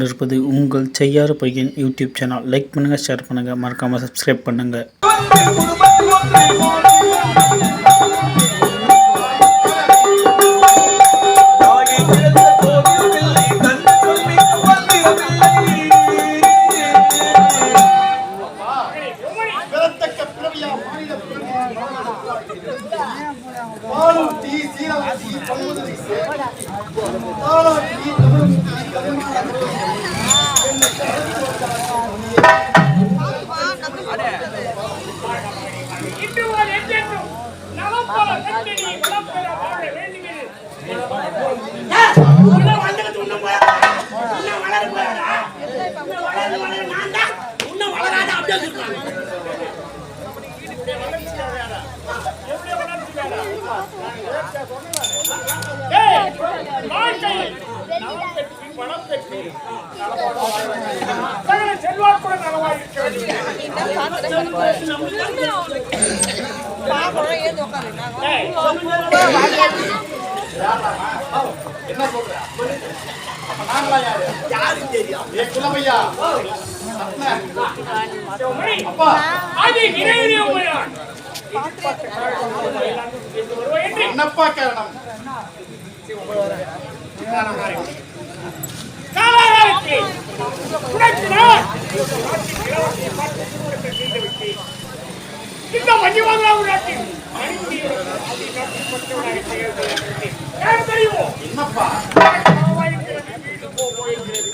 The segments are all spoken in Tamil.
கொண்டிருப்பது உங்கள் செய்யாறு பையன் யூடியூப் சேனல். லைக் பண்ணுங்கள் ஷேர் பண்ணுங்கள் மறக்காமல் சப்ஸ்கிரைப் பண்ணுங்கள் செல்வாக்குடன் நலமாக இருக்க வேண்டும். ஏய், நாங்களா யாரு? ஏ குலமையா. அப்பா அது நிறைவேறிய என்னப்பா காரணம் இந்த மஞ்சுவாதா நாட்டில்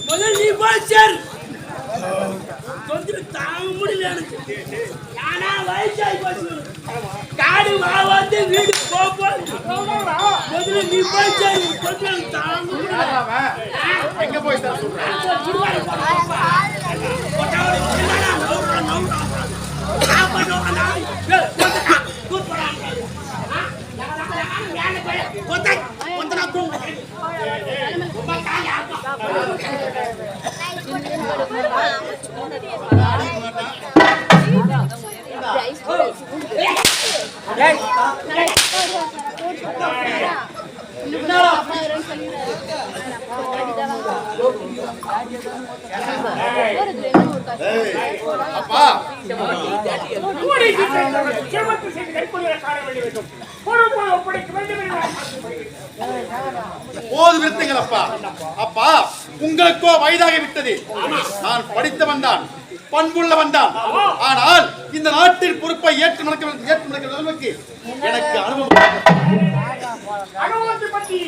முதல் நீ தாங்க முடியல எனக்கு. நானா வயசாகி போச்சு. காடு வா வந்து வீடு போ போ. முதல்ல நீ போய் சேரு தொந்திர தாங்க? எங்க போய் சார் சொல்றேன் அப்பா போது நிறுத்துங்கள் அப்பா. அப்பா உங்களுக்கோ வயதாகி விட்டது நான் படித்தவன் தான். பண்புள்ளவன் தான் ஆனால் இந்த நாட்டின் பொறுப்பை ஏற்று நடக்க ஏற்று நடக்கிற அளவுக்கு எனக்கு அனுபவம் அனுபவத்தை பற்றி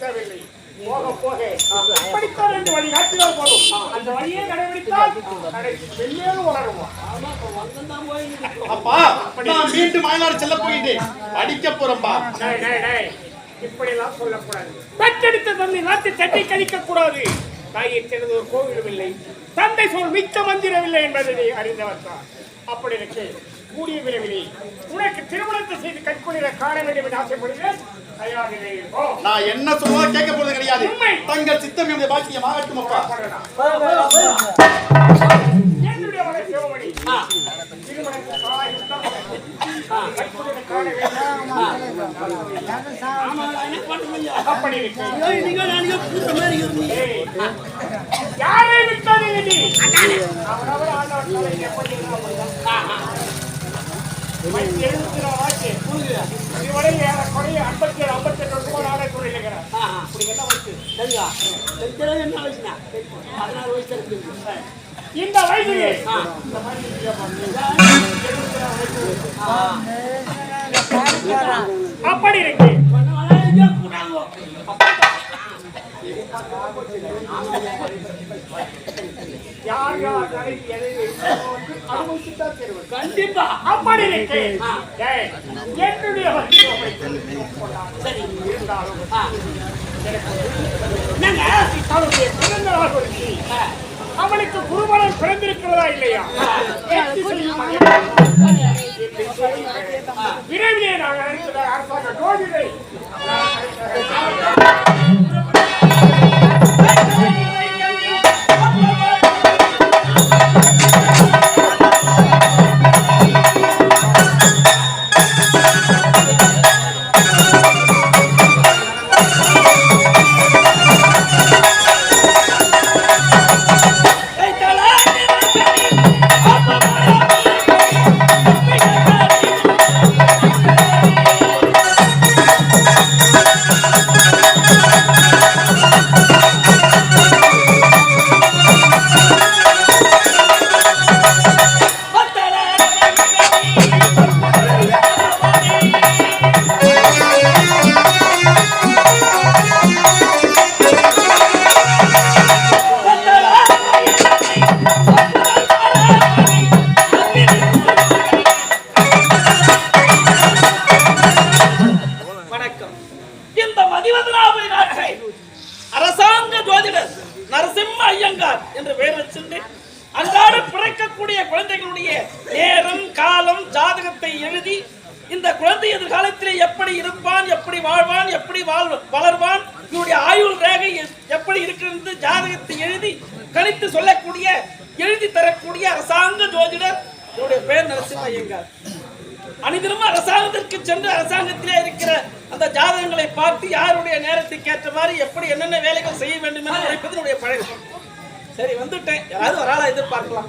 தேவையில்லை. போக போக இப்படித்தான் என்று வழி போதும். அந்த வழியை கடைபிடித்தால் வெள்ளேறு வளருவோம். அப்பா நான் மீண்டும் செல்ல போகின்றேன் படிக்க போறேன்பா டேய். இப்படியெல்லாம் சொல்லக்கூடாது பெற்றெடுத்த தந்தை நாட்டு தட்டி கழிக்க கூடாது தாயை சிறந்த ஒரு கோவிலும் இல்லை. தந்தை சொல் மிக்க மந்திரமில்லை என்பதை நீ அறிந்தவர் தான். அப்படி இருக்கு கூடிய விரைவிலே உனக்கு திருமணத்தை செய்து கைக்கொள்கிற காண வேண்டும் என்று ஆசைப்படுகிறேன். நான் என்ன சொல்வதோ கேட்க போறது கிடையாது. தங்கள் சித்தம் என்னுடைய பாக்கியம் ஆகட்டும் அப்பா. என்னுடைய மகன் சிவமணி. திருமணத்தை காண கைக்கொள்கிற காண வேண்டும் யாரை விட்டாதீங்க நீ? அவரவர் ஆண்டவர் எப்படி ஐம்பத்தி ஏழு, ஐம்பத்தி எட்டு வருஷமா நாடே சொல்லியிருக்கிறேன். இப்படி என்ன வயசு? சரியா? தெரிஞ்சது என்ன வயசுனா? பதினாறு வயசு இருக்கு. இந்த வயதிலே. அப்படி இருக்கு. யார் யார் கடைசி எதை அனுபவிச்சுதான் தெரியும் கண்டிப்பா. அப்படி இருக்கு. என்னுடைய சரி. இருந்தாலும் அவருடைய பிறந்த நாள் குறித்து. அவனுக்கு குருமணம் பிறந்திருக்கிறதா இல்லையா? விரைவிலே நான் அரசாங்க நரசிம்ம என்று பெயர் வச்சிருந்தேன் அன்றாட பிறக்கக்கூடிய குழந்தைகளுடைய நேரம் காலம் ஜாதகத்தை எழுதி இந்த குழந்தை எதிர்காலத்திலே எப்படி இருப்பான் எப்படி வாழ்வான் எப்படி வாழ் வளர்வான் இவருடைய ஆயுள் ரேகை எப்படி இருக்கிறது ஜாதகத்தை எழுதி கணித்து சொல்லக்கூடிய எழுதி தரக்கூடிய அரசாங்க ஜோதிடர் இவருடைய பெயர் நரசிம்ம ஐயங்கார். அனைவரும் அரசாங்கத்திற்கு சென்று அரசாங்கத்திலே இருக்கிற அந்த ஜாதகங்களை பார்த்து யாருடைய நேரத்துக்கு ஏற்ற மாதிரி எப்படி என்னென்ன வேலைகள் செய்ய வேண்டும் என்று நினைப்பது பழக்கம். சரி வந்துட்டேன். யாராவது ஒரு ஆளா எதிர்பார்க்கலாம்.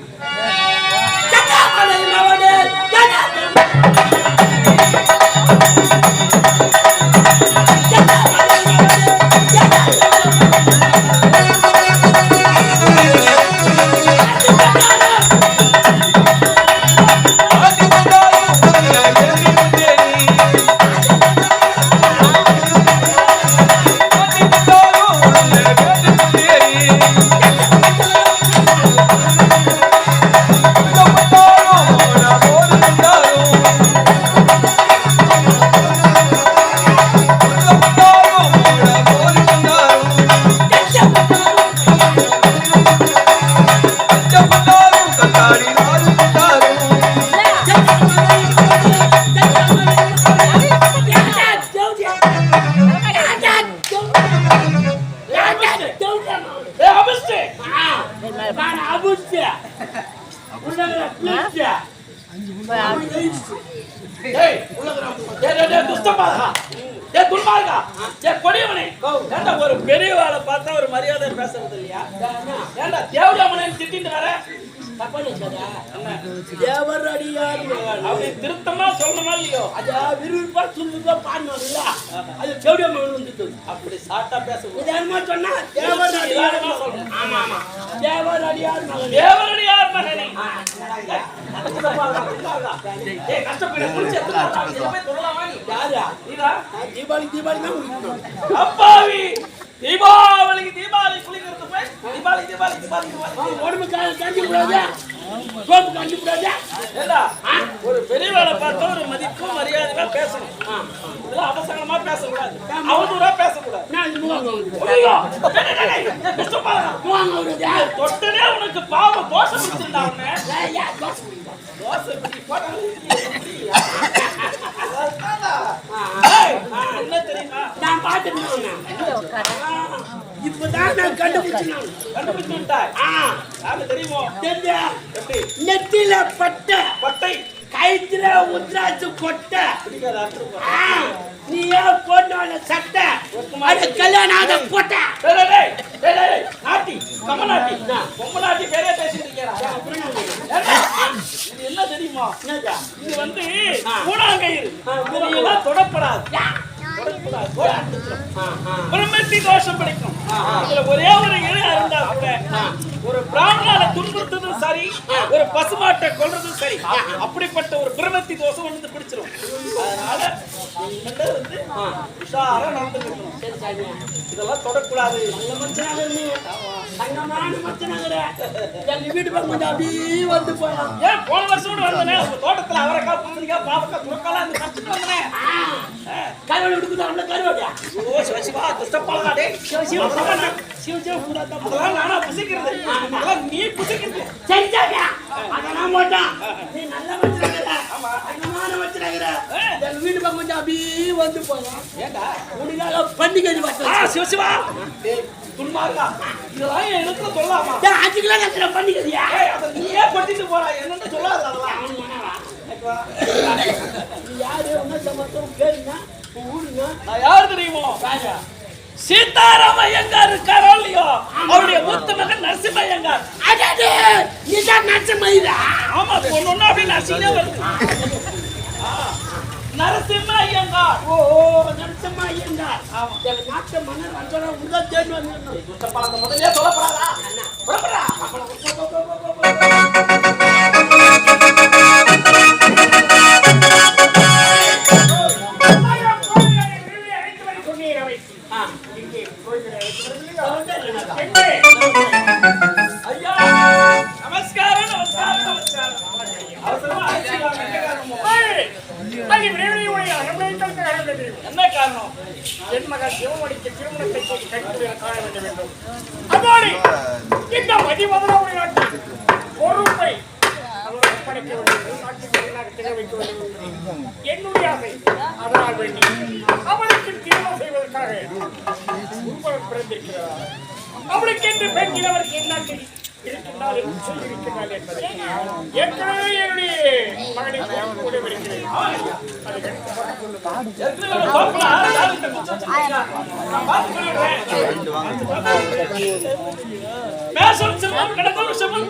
ஒரு பெரியவாளை பார்த்தா ஒரு மரியாதை பேசுறது இல்லையா? ஏண்டா தேவடியாமனு திட்டிட்டு வர? மகன். அப்படி திருத்தமா சொல்லணுமா இல்லையோ? அது விருப்பா துன்பா பாடணும்ல அது செவிடிய மகன் வந்துட்டு. அப்படி சாட்டா பேசக்கூடாது உதாரணமா சொன்னா மகன். சொல்லணும். ஆமா ஆமா தேவரடியார் மகன். தேவனுடையார் மகனே. ஏய், கஷ்டப்பட்டு குளிச்சு எத்தனை நாள் ஆகுது? இதை போய் தொடலாமா நீ? யாரா? நீதா? நான் தீபாவளி தீபாவளி தான் அப்பாவி! தீபாவளிக்கு தீபாவளி குளிக்கிறது போய் தீபாவளி தீபாவளி தீபாவளி உடம்பு காஞ்சி விடாதா சோப்பு காஞ்சி விடாதா ஒரு பெரியவளை பார்த்தா ஒரு மதிப்பும் மரியாதையா பேசணும். இதெல்லாம் அவசரமா பேசக்கூடாது. அவதூறா பேசக்கூடாது. தொட்டனே உனக்கு பாவம் தோசை பிடிச்சிருந்தா தோசை பிடி என்ன தெரியுமா? நான் பார்த்துட்டு இப்பதான் நான் கண்டுபிடிச்சேன் நெத்தியில பட்ட பட்டை கைத்துல உத்ராட்சு கொட்டை நீ ஏன் போட்டோட சட்டை? அது கல்யாணம் ஆக போட்ட டேய், டேய், நாட்டி கம்மநாட்டி பொம்மநாட்டி பேரே பேசிட்டு என்ன தெரியுமா இது வந்து எல்லாம் தொடப்படாது. பிரம்மத்தி தோஷம் பிடிக்கும். இதுல ஒரே ஒரு இழு இருந்தா கூட ஒரு பிராமணால துன்புறுத்துறதும் சரி ஒரு பசுமாட்டை கொள்றதும் சரி. அப்படிப்பட்ட ஒரு பிரம்மத்தி தோஷம் வந்து பிடிச்சிரும். அதனால வந்து உஷாரா நடந்துக்கணும் இதெல்லாம் தொடக்கூடாது. நல்ல மனுஷனாக நீ. தங்கமான எங்க வீட்டு பக்கம் வந்து அப்படியே வந்து போலாம். ஏன் போன வருஷம் கூட வந்தனே? உங்க தோட்டத்துல அவரைக்காய் பூசணிக்காய் பாவக்காய் துறக்காலாம் அந்த கஷ்டத்துல வந்தேன்? அவ்வளோ கருவாடியா ஓ சிவசிவா துஷ்டப்பாளா டேய் சிவ சிவ புராணம் சிவ சிவ புராணம் அதெல்லாம் நானா புசிக்கிறது? அதெல்லாம் நீ புசிக்கிறது. சரி சாமியா அதெல்லாம் போட்டான். நீ நல்ல தங்கமான மனுஷனாகிற எங்க வீட்டு பக்கம் வந்து அப்படியே வந்து போலாம் ஏண்டா? உனக்காக பண்டிகை ஆ பார்த்தேன் சிவசிவா டேய் துன்மார்க்கா. இதெல்லாம் என் இடத்துல சொல்லலாமா அஞ்சு கிலோ கத்துற பண்டிகையா அதை நீயே பட்டிட்டு போறா என்னன்னு சொல்லாத அதெல்லாம். நீ யாரு? என்ன உன் ஊருங்க நான் யார் தெரியுமோ? சீதாராம ஐயங்கார் இருக்காரோ இல்லையோ அவருடைய மூத்த மகன் நரசிம்ம ஐயங்கார் அடடே நீதான் நச்சமயிரா ஆமா ஒண்ணு ஒண்ணு அப்படி நரசிங்க வருது. நரசிம்ம ஐயங்கார் ஓ நரசம்மா ஐயங்கார் எங்க நாட்டு மன்னர் வந்தோட உங்க தேடி வந்து முதல்லயே சொல்லப்படாதா? புறப்படுறா. அரண்மனை என்ன காரணம் என் மகன் சிவமணிக்கு திருமணத்தை செய்து காண வேண்டும் என்றும் அதோடு இந்த மதிமதுராவுடைய நாட்டில் பொறுப்பை என்னுடைய அதனால் வேண்டி அவளுக்கு திருமணம் செய்வதற்காக. குருபலம் பிறந்திருக்கிறார் அவளுக்கு என்று பெண் இளவரசி என்ன தெரியும்? இருக்கின்றால் சொல்லியிருக்கிறாள் என்பதை ஏற்கனவே என்னுடைய மகனை கூட மேசம் சிம்மம் சிம்மம்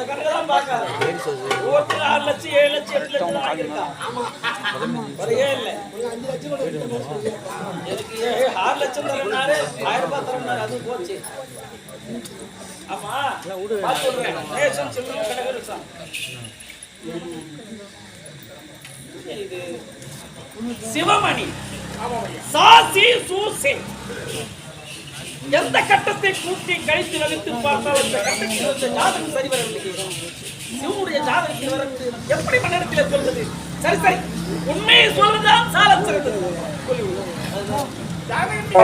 அந்த ராசிக்கு ஏற்றவாறு என்னென்ன பலன் ஆறு லட்சம், ஏழு லட்சம், எட்டு லட்சம் இல்லை. எனக்கு ஆறு லட்சம் ஆயிரம் ரூபாய் அது போச்சு. ஆமா, சொல்றேன். ரேஷன் சில்லறை கணக்கு இருக்கான். இது சிவமணி சாசி சூசி எந்த கட்டத்தை கூட்டி கழித்து வகுத்து பார்த்தால் அந்த கட்டத்தில் இந்த ஜாதகம் சரி வரவில்லை சிவனுடைய ஜாதகத்தில் வரவில்லை எப்படி மன்னிடத்தில் சொல்றது சரி சரி. உண்மையை சொல்றதுதான் சாலம் சிறந்தது ஜாதகத்தை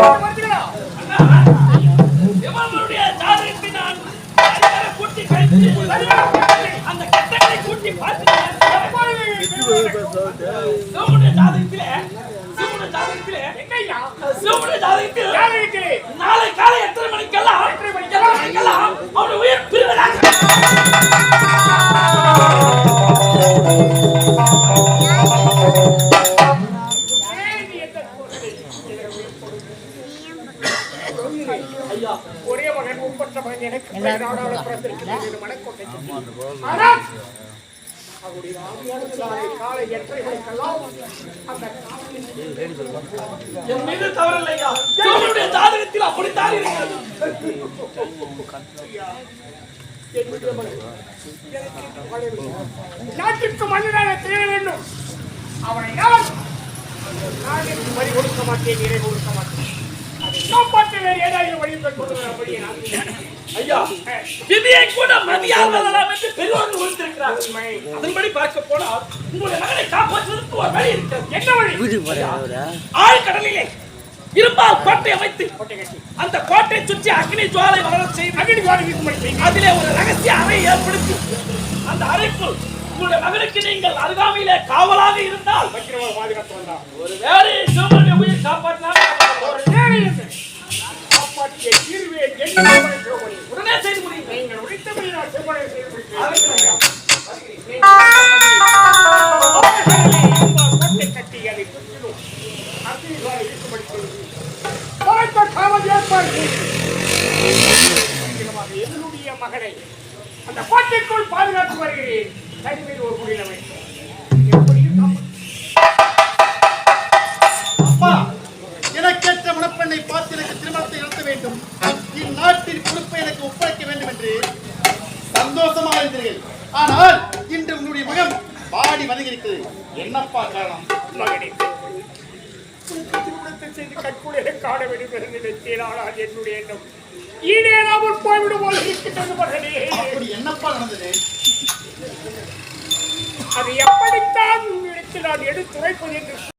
ஒரே மகன் ஒப்பற்ற மகன் எனக்கு பிறந்திருக்கிறது மனக்கோட்டை ஆனால் அவருடைய காலை எட்டரை மணிக்கெல்லாம் அந்த என் மீது தவறில்லையா ஜாதகத்தில் அப்படித்தான் இருக்கிறது நாட்டிற்கு மன்னனாக திகழ வேண்டும் அவனை வழி கொடுக்க மாட்டேன் நிறை கொடுக்க மாட்டேன் காப்பாற்ற வேறு ஏதாவது வழி ஐயா விதியை கூட மதியால் வரலாம் என்று பெரியோர்கள் உழைத்திருக்கிறார் அதன்படி பார்க்க போனால் உங்களுடைய மகனை காப்பாற்றுவதற்கு ஒரு வழி இருக்கிறது. என்ன வழி? ஆழ்கடலிலே இரும்பால் கோட்டை அமைத்து அந்த கோட்டை சுற்றி அக்னி ஜுவாலை வளரச் செய்து வீசும்படி செய்து அதிலே ஒரு ரகசிய அறை ஏற்படுத்தி அந்த அறைக்குள் உங்களுடைய மகனுக்கு நீங்கள் அருகாமையிலே காவலாக இருந்தால் ஒரு வேலை சிவனுடைய உயிர் காப்பாற்றினால். காப்பாற்றிய தீர்வே என்ன உடனே செய்து முடியுங்க நீங்கள் உழைத்தபடி நான் சிவமணி செய்து என்னுடைய மகனை அந்த கோட்டைக்குள் பாதுகாத்து வருகிறேன். தனிமையில் ஒரு காப்பாற்று. அப்பா எனக்கேற்ற மணப்பெண்ணை பார்த்து எனக்கு திருமணத்தை நடத்த வேண்டும். இந்நாட்டின் பொறுப்பை எனக்கு ஒப்படைக்க வேண்டும் என்று சந்தோஷமாக இருந்தீர்கள். ஆனால் இன்று உன்னுடைய மகன் பாடி வதங்கியிருக்கிறது என்னப்பா காரணம்? திருமணத்தை செய்து கற்குலையை காண வேண்டும் என்று நினைத்தேன். ஆனால் என்னுடைய எண்ணம் ஈடேறாமல் போய்விடும் போல் இருக்கின்றது மகனே அப்படி என்னப்பா நடந்தது? அது எப்படித்தான் உன்னிடத்தில் நான் எடுத்துரைப்பது என்று